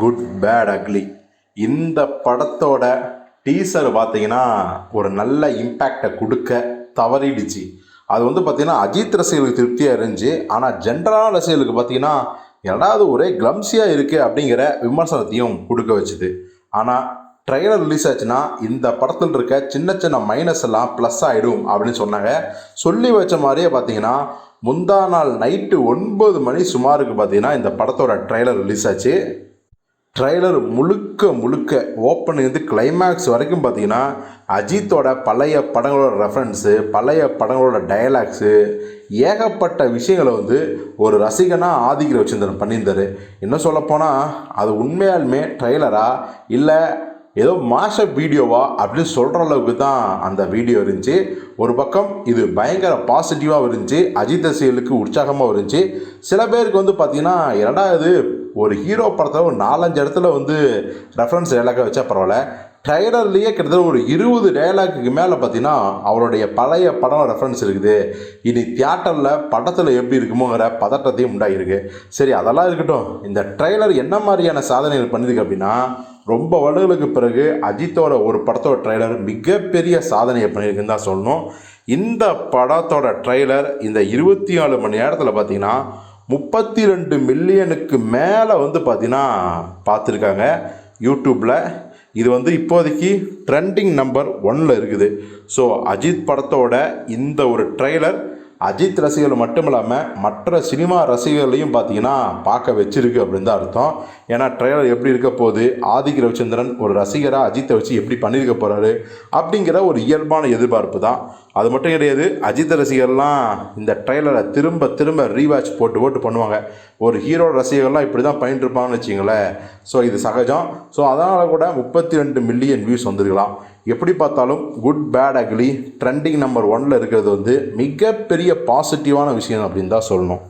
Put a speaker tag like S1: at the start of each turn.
S1: Good bad ugly இந்த படத்தோட teaser பார்த்தீங்கன்னா ஒரு நல்ல இம்பேக்டை கொடுக்க தவறிடுச்சு. அது வந்து பார்த்தீங்கன்னா அஜித் ரசிகர்களுக்கு திருப்தியாக இருந்துச்சு. ஆனால் ஜென்ரலான ரசிகர்களுக்கு பார்த்தீங்கன்னா ஏதாவது ஒரே கிளம்ஸியாக இருக்குது அப்படிங்கிற விமர்சனத்தையும் கொடுக்க வச்சுது. ஆனால் ட்ரெய்லர் ரிலீஸ் ஆச்சுன்னா இந்த படத்தில் இருக்க சின்ன சின்ன மைனஸ் எல்லாம் ப்ளஸ் ஆகிடும் அப்படின்னு சொன்னாங்க. சொல்லி வச்ச மாதிரியே பார்த்தீங்கன்னா முந்தா நாள் நைட்டு ஒன்பது மணி சுமாருக்கு பார்த்தீங்கன்னா இந்த படத்தோட ட்ரெய்லர் ரிலீஸ் ஆச்சு. ட்ரைலர் முழுக்க முழுக்க ஓப்பன்லேருந்து கிளைமேக்ஸ் வரைக்கும் பார்த்தீங்கன்னா அஜித்தோட பழைய படங்களோட ரெஃபரன்ஸு பழைய படங்களோட டயலாக்ஸு ஏகப்பட்ட விஷயங்களை வந்து ஒரு ரசிகனாக ஆதிக்கிற வச்சிருந்தர் பண்ணியிருந்தார். இன்னும் சொல்லப்போனால் அது உண்மையாலுமே ட்ரைலரா இல்லை ஏதோ மாஷ வீடியோவா அப்படின்னு சொல்கிற அளவுக்கு தான் அந்த வீடியோ இருந்துச்சு. ஒரு பக்கம் இது பயங்கர பாசிட்டிவாக இருந்துச்சு அஜித் ரசிகர்களுக்கு உற்சாகமாக இருந்துச்சு. சில பேருக்கு வந்து பார்த்திங்கன்னா என்னடா இது ஒரு ஹீரோ படத்தில் ஒரு நாலஞ்சு இடத்துல வந்து ரெஃபரன்ஸ் டைலாக வச்சா பரவாயில்ல. ட்ரைலர்லேயே கிட்டத்தட்ட ஒரு இருபது டைலாக்குக்கு மேலே பார்த்தீங்கன்னா அவருடைய பழைய படம் ரெஃபரன்ஸ் இருக்குது. இனி தியேட்டரில் படத்தில் எப்படி இருக்குமோங்கிற பதட்டத்தையும் உண்டாகிருக்கு சரி அதெல்லாம் இருக்கட்டும். இந்த ட்ரைலர் என்ன மாதிரியான சாதனைகள் பண்ணியிருக்கு அப்படின்னா ரொம்ப வருடங்களுக்கு பிறகு அஜித்தோட ஒரு படத்தோட ட்ரைலர் மிகப்பெரிய சாதனையை பண்ணியிருக்குன்னு தான் சொல்லணும். இந்த படத்தோட ட்ரைலர் இந்த இருபத்தி நாலு மணி நேரத்தில் பார்த்தீங்கன்னா முப்பத்தி ரெண்டு மில்லியனுக்கு மேலே வந்து பார்த்தீங்கன்னா பார்த்துருக்காங்க யூடியூப்பில் இது வந்து இப்போதைக்கு ட்ரெண்டிங் நம்பர் ஒன்னில் இருக்குது. ஸோ அஜித் படத்தோட இந்த ஒரு ட்ரெய்லர் அஜித் ரசிகர்கள் மட்டும் இல்லாமல் மற்ற சினிமா ரசிகர்களையும் பார்த்தீங்கன்னா பார்க்க வச்சிருக்கு அப்படின்னு தான் அர்த்தம். ஏன்னா ட்ரெய்லர் எப்படி இருக்க போகுது? ஆதிக் ரவிச்சந்திரன் ஒரு ரசிகராக அஜித்தை வச்சு எப்படி பண்ணியிருக்க போகிறாரு அப்படிங்கிற ஒரு இயல்பான எதிர்பார்ப்பு தான். அது மட்டும் கிடையாது அஜித் ரசிகர்லாம் இந்த ட்ரெய்லரை திரும்ப திரும்ப ரீவாட்ச் போட்டு போட்டு பண்ணுவாங்க. ஒரு ஹீரோ ரசிகர்லாம் இப்படி தான் பண்ணிட்டு வச்சிங்களேன் ஸோ இது சகஜம். ஸோ அதனால் கூட முப்பத்தி ரெண்டு மில்லியன் வியூஸ் வந்திருக்கலாம். எப்படி பார்த்தாலும் good bad ugly trending number ஒன்ல இருக்கிறது வந்து மிகப்பெரிய பாசிட்டிவான விஷயம் அப்படின்னு தான் சொல்லணும்.